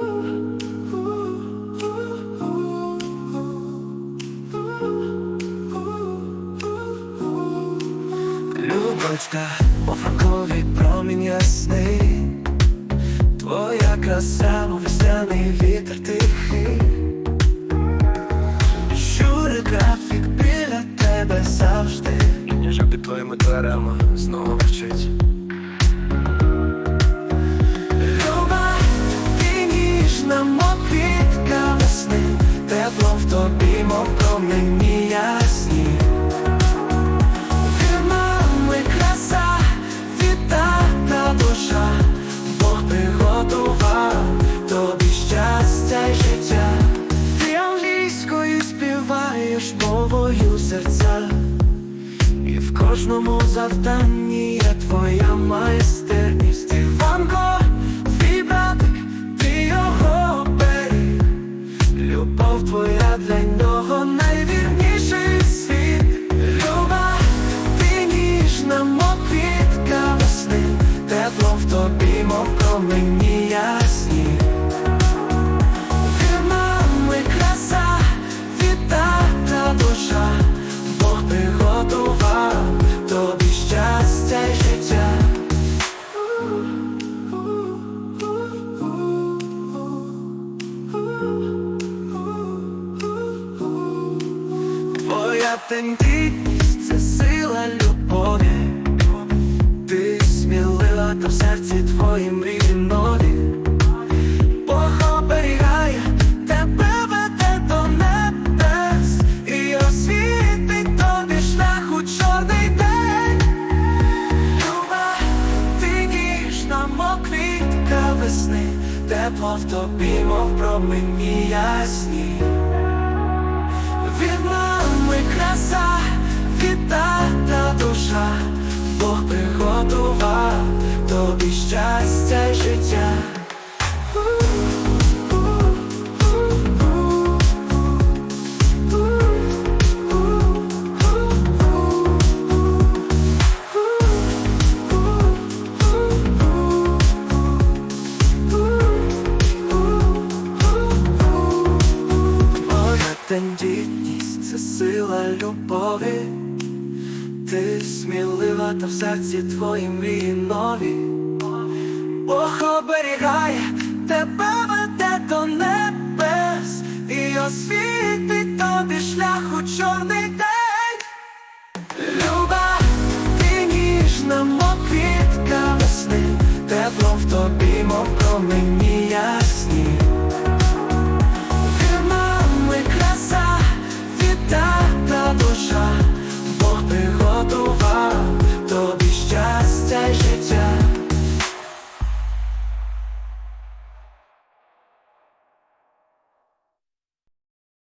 Любочка, пофарковий промінь ясний, твоя краса, мов весняний вітер тихий. Щури графік біля тебе завжди. Ніжок під твоїми дверима знову вчить. Ніжна, мов квітка весни, тепло в тобі, мов промені ясні. Від мами краса, тата душа, Бог приготував тобі щастя й життя. Ти англійською співаєш мовою серця, і в кожному завданні є твоя промені ясні. Від мами краса, від тата душа, Бог приготував тобі щастя й життя. Твоя тендітність це сила любові, ти смілива, та в серці твої мрії весни, тепло в тобі, мов промені ясні. Від мами краса, від тата душа, Бог приготував тобі щастя сила любові, ти смілива, та в серці твої мрії нові. Бог оберігає, тебе веде до небес і освітить тобі шлях у чорний день. Люба, ти ніжна, мов квітка весни, тепло в тобі, мов промені.